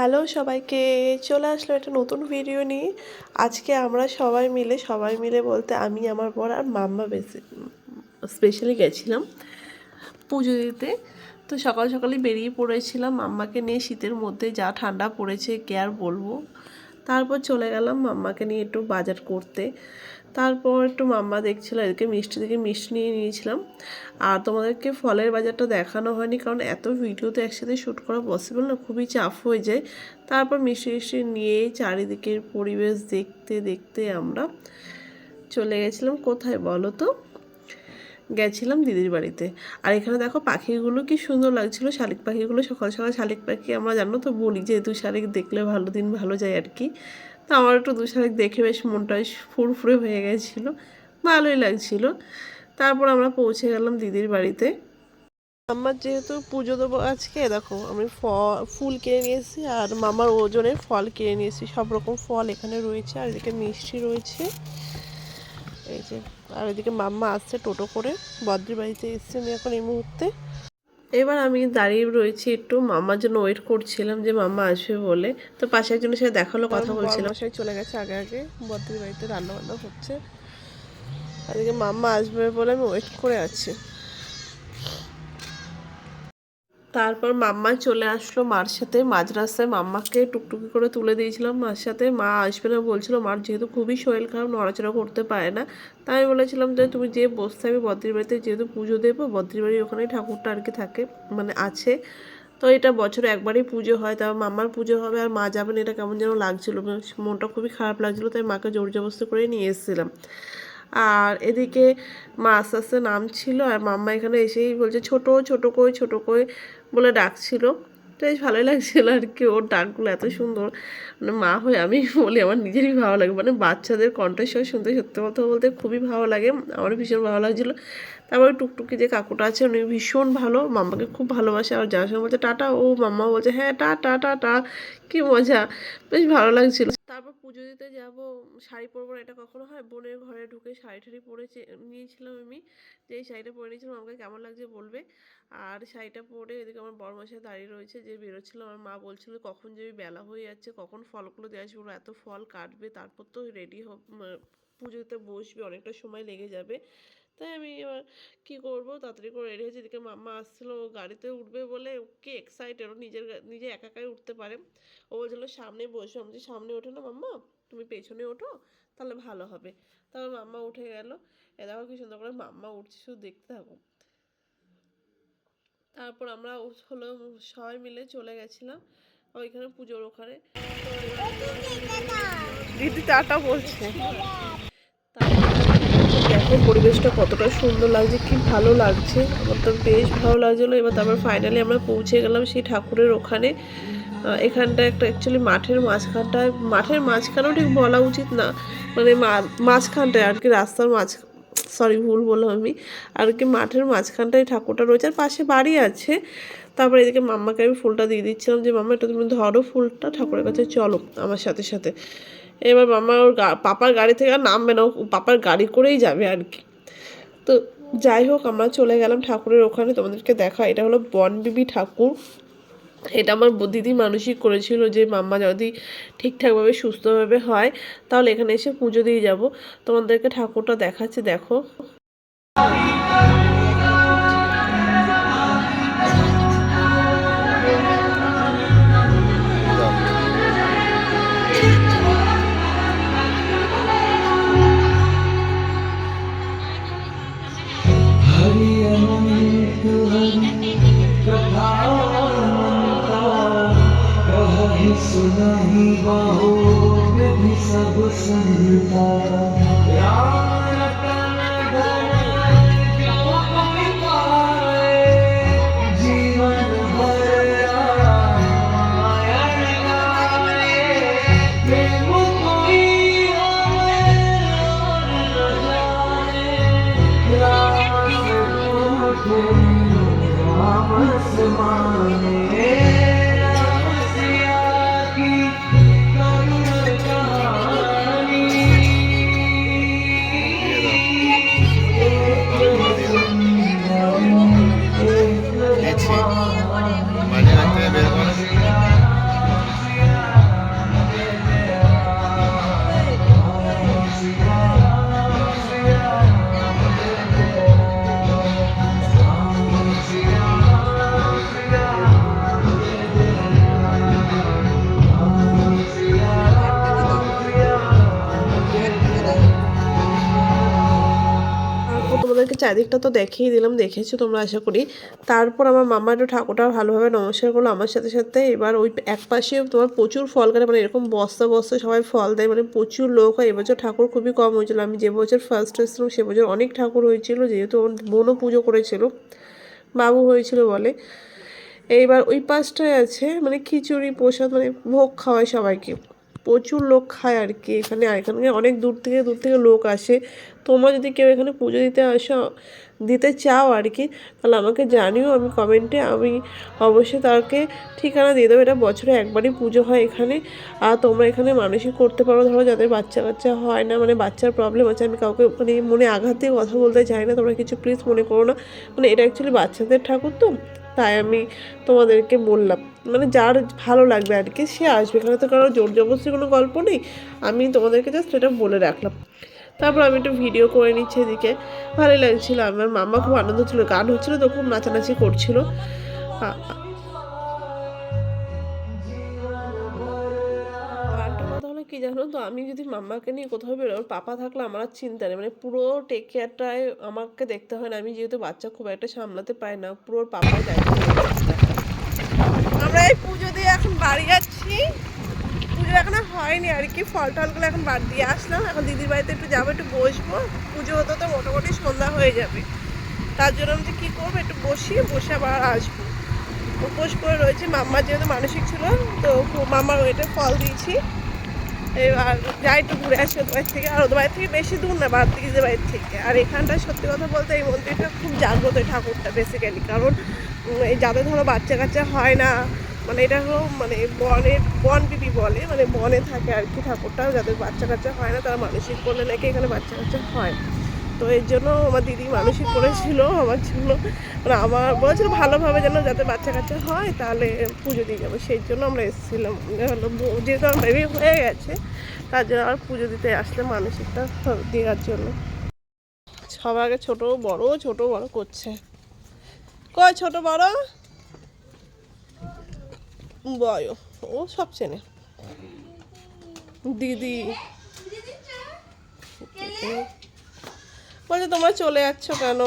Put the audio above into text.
Hello সবাইকে, চলে আসলো একটা নতুন ভিডিও নিয়ে। আজকে আমরা সবাই মিলে সবাই মিলে বলতে আমি, আমার বর আর মাম্মা বেশি স্পেশালি গেছিলাম পুজো দিতে। তো সকাল সকালে বেরিয়ে পড়েছিলাম। মাম্মাকে নিয়ে শীতের মধ্যে যা ঠান্ডা পড়েছে, কে আর বলব? তারপর চলে গেলাম মাম্মাকে নিয়ে একটু বাজার করতে। তারপর একটু মাম্মা দেখছিল এদিকে মিষ্টি থেকে মিষ্টি নিয়ে নিয়েছিলাম। আর তোমাদেরকে ফলের বাজারটা দেখানো হয়নি, কারণ এত ভিডিওতে একসাথে শ্যুট করা পসিবল না, খুবই চাপ হয়ে যায়। তারপর মিষ্টি মিষ্টি নিয়ে চারিদিকের পরিবেশ দেখতে দেখতে আমরা চলে গেছিলাম। কোথায় বলো তো? গেছিলাম দিদির বাড়িতে। আর এখানে দেখো পাখিগুলো কি সুন্দর লাগছিল, শালিক পাখিগুলো সকাল সকাল শালিক পাখি আমরা জানো তো বলি যে দু শালিক দেখলে ভালো দিন ভালো যায় আর কি। তো আমার একটু দু শালিক দেখে বেশ মনটা ফুরফুরে হয়ে গেছিল, ভালোই লাগছিল। তারপর আমরা পৌঁছে গেলাম দিদির বাড়িতে। আমার যেহেতু পুজো দেবো আজকে, দেখো আমি ফল ফুল কিনে নিয়েছি আর মামার ওজনের ফল কিনে নিয়েছি সব রকম ফল এখানে রয়েছে আর এদিকে মিষ্টি রয়েছে। এই যে, আর এদিকে মাম্মা আসছে টোটো করে বদ্রির বাড়িতে এসছে আমি এখন এই মুহূর্তে। এবার আমি দাঁড়িয়ে রয়েছি একটু মামার জন্য ওয়েট করছিলাম যে মামা আসবে বলে। তো পাশে একজনের সাথে দেখাল কথা বলছিলাম। সে চলে গেছে আগে আগে বদ্রির বাড়িতে রান্না বান্না হচ্ছে। আজকে মামা মাম্মা আসবে বলে আমি ওয়েট করে আছি। তারপর মাম্মা চলে আসলো মার সাথে। মাঝ রাস্তায় মাম্মাকে টুকটুকি করে তুলে দিয়েছিলাম মার সাথে। মা আসবে না বলছিল, মার যেহেতু খুবই শরীর খারাপ, নড়াচড়া করতে পারে না। তাই আমি বলেছিলাম যে, তুমি যে বসতে হবে বদ্রির বাড়িতে, যেহেতু পুজো দেবো, বদ্রির বাড়ির ওখানেই ঠাকুরটা আর কি থাকে মানে আছে। তো এটা বছরে একবারই পুজো হয়, তারপর মাম্মার পুজো হবে আর মা যাবেন এটা কেমন যেন লাগছিল। মনটা খুবই খারাপ লাগছিল, তাই মাকে জোর জবস্তি করে নিয়ে এসেছিলাম। আর এদিকে মা আস্তে আস্তে নামছিল, আর মাম্মা এখানে এসেই বলছে, ছোট ছোট কই ছোট কই। বলে ডাকছিল। তো বেশ ভালোই লাগছিল আর কি, ওর ডাকগুলো এত সুন্দর। মানে মা হয়ে আমি বলি আমার নিজেরই ভালো লাগে। মানে বাচ্চাদের কণ্ঠস্বর শুনতে সত্যি কথা বলতে খুবই ভালো লাগে। আমারও ভীষণ ভালো লাগছিল। তারপরে টুকটুকি যে কাকুটা আছে, উনি ভীষণ ভালো, মাম্মাকে খুব ভালোবাসে। আর যার সঙ্গে বলছে, টাটা। ও মাম্মা বলছে হ্যাঁ টা টা টা টা। কি মজা, বেশ ভালো লাগছিল। তারপর পুজো দিতে যাব, শাড়ি পরবো এটা কখনো হয়? বোনের ঘরে ঢুকে শাড়ি ঠাড়ি পরে নিয়েছিলাম আমি, যে এই শাড়িটা পরে নিয়েছিলাম, আমাকে কেমন লাগছে বলবে? আর শাড়িটা পরে এদিকে আমার বড়মশাই দাঁড়িয়ে রয়েছে, যে বেরোচ্ছিল আমার মা বলছিল, কখন যাবি বেলা হয়ে যাচ্ছে, কখন ফলগুলো দিয়ে আসবে? এত ফল কাটবে, তারপর তো রেডি হোক পুজোতে বসবে, অনেকটা সময় লেগে যাবে। তাই আমি এবার কী করব? তাড়াতাড়ি করে রেডি হয়েছে। এদিকে মাম্মা আসছিল গাড়িতে উঠবে বলে কি এক্সাইটেড ও নিজের নিজে একা একাই উঠতে পারে। ও বলছিলো সামনে বসবে আমি সামনে ওঠো না মাম্মা তুমি পেছনে ওঠো তাহলে ভালো হবে। তারপর মাম্মা উঠে গেল। এ দেখো কি সুন্দর করে মাম্মা উঠছে শুধু দেখতে থাকো। তারপর আমরা হলো সবাই মিলে চলে গেছিলাম ওইখানে পুজোর ওখানে। দিদি টাটা বলছে। দেখো পরিবেশটা কতটা সুন্দর লাগছে, কি ভালো লাগছে। আমার তো বেশ ভালো লাগছিল। এবার তারপর ফাইনালি আমরা পৌঁছে গেলাম সেই ঠাকুরের ওখানে। এখানটা একটা অ্যাকচুয়ালি মাঠের মাঝখানটায় মাঠের মাঝখানেও ঠিক বলা উচিত না। মানে মাঝখানটায় আর কি, রাস্তার মাঝ সরি ভুল বললাম আমি। আর কি মাঠের মাঝখানটায় ঠাকুরটা রয়েছে। আর পাশে বাড়ি আছে। তারপরে এদিকে মাম্মাকে আমি ফুলটা দিয়ে দিচ্ছিলাম যে, মাম্মা একটু তুমি ধরো ফুলটা ঠাকুরের কাছে, চলো আমার সাথে সাথে। এবার মামা ওর পাপার গাড়ি থেকে আর নামবে না, ও পাপার গাড়ি করেই যাবে আর কি। তো যাই হোক, আমরা চলে গেলাম ঠাকুরের ওখানে, তোমাদেরকে দেখা। এটা হলো বনবিবি ঠাকুর। এটা আমার দিদি মানসিক করেছিল যে, মাম্মা যদি ঠিকঠাকভাবে, সুস্থভাবে হয়, তাহলে এখানে এসে পুজো দিয়ে যাব। তোমাদেরকে ঠাকুরটা দেখাচ্ছে, দেখো। कहि सुनहि बहु विधि सब संता Oh. চারদিকটা তো দেখিয়ে দিলাম, দেখেছ তোমরা আশা করি। তারপর আমার মামা একটু ঠাকুরটা ভালোভাবে নমস্কার করল, আমার সাথে সাথে এবার ওই এক পাশে তোমার প্রচুর ফল কাটে মানে এরকম বস্তা বস্তা সবাই ফল দেয় মানে প্রচুর লোক হয়। এবছর ঠাকুর খুবই কম হয়েছিল, আমি যে বছর ফার্স্ট এসেছিলাম সে বছর অনেক ঠাকুর হয়েছিল, যেহেতু বোনও পুজো করেছিল, বাবু হয়েছিল বলে। এইবার ওই পাশটায় আছে মানে খিচুড়ি, প্রসাদ মানে ভোগ খাওয়ায় সবাইকে। প্রচুর লোক খায় আর কি এখানে, আর এখানে অনেক দূর থেকে দূর থেকে লোক আসে। তোমরা যদি কেউ এখানে পুজো দিতে আসো, দিতে চাও আর কি, তাহলে আমাকে জানিও আমি কমেন্টে আমি অবশ্যই তাকে ঠিকানা দিয়ে দেবো। এটা বছরে একবারই পুজো হয় এখানে। আর তোমরা এখানে মানসিক করতে পারো। ধরো যাদের বাচ্চা কাচ্চা হয় না মানে বাচ্চার প্রবলেম আছে, আমি কাউকে মানে মনে আঘাত দিয়ে কথা বলতে চাই না। তোমরা কিছু প্লিজ মনে করো না। মানে এটা অ্যাকচুয়ালি বাচ্চাদের ঠাকুর তো, তাই আমি তোমাদেরকে বললাম। মানে যার ভালো লাগবে আর কি, সে আসবে। এখানে তো কারও জোর জবরদস্তি কোনো গল্প নেই, আমি তোমাদেরকে জাস্ট এটা বলে রাখলাম। তারপর আমি একটু ভিডিও করে নিচ্ছি এদিকে। ভালোই লাগছিল, আমার মামা খুব আনন্দ ছিল গান হচ্ছিল তো খুব নাচানাচি করছিল। কি জানো তো, আমি যদি মাম্মাকে নিয়ে কোথাও বেরো পাপা থাকলে আমার আর চিন্তা নেই মানে পুরো টেক কেয়ারটাই আমাকে দেখতে হয় না। আমি যেহেতু বাচ্চা, খুব একটা সামলাতে পারি না, পুরো পাপাই দায়িত্ব। আমরা এই পুজো দিয়ে এখন বাড়ি যাচ্ছি। পুজো এখনও হয়নি আর কি ফল টলগুলো এখন বাদ দিয়ে আসলাম। এখন দিদির বাড়িতে একটু যাব, একটু বসবো। পুজো হতে তো মোটামুটি সন্ধ্যা হয়ে যাবে। তার জন্য আমি যে কী করব, একটু বসি বসে আবার আসব। উপোস করে রয়েছে, মাম্মার যেহেতু মানসিক ছিল, তো মাম্মার ওইটা ফল দিয়েছি। এবার যাই একটু ঘুরে আসি ওদের বাড়ি থেকে। আর ওদের বাড়ি থেকে বেশি দূর না, বাদ দিকে বাড়ির থেকে। আর এখানটা সত্যি কথা বলতে এই মন্দিরটা খুব জাগ্রত ঠাকুরটা বেসিক্যালি কারণ যাদের ধরো বাচ্চা কাচ্চা হয় না মানে এটা হলো মানে বনের বন বিবি বলে মানে বনে থাকে আর কি ঠাকুরটা যাদের বাচ্চা কাচ্চা হয় না তারা মানসিক করলে নাকি এখানে বাচ্চা কাচ্চা হয়। তো এর জন্য আমার দিদি মানসিক করেছিল, আমার জন্য মানে আমার বলেছিল ভালোভাবে যেন যাতে বাচ্চা কাচ্চা হয় তাহলে পুজো দিয়ে যাব। সেই জন্য আমরা এসেছিলাম হলো যেহেতু আমার বেবি হয়ে গেছে, তার জন্য আর পুজো দিতে আসলে মানসিকটা দেওয়ার জন্য। সবার আগে ছোটো বড় ছোটো বড় করছে। কয় ছোট বড়? বয় ও সব চেনে। দিদি। বলছে তোমরা চলে যাচ্ছ কেন?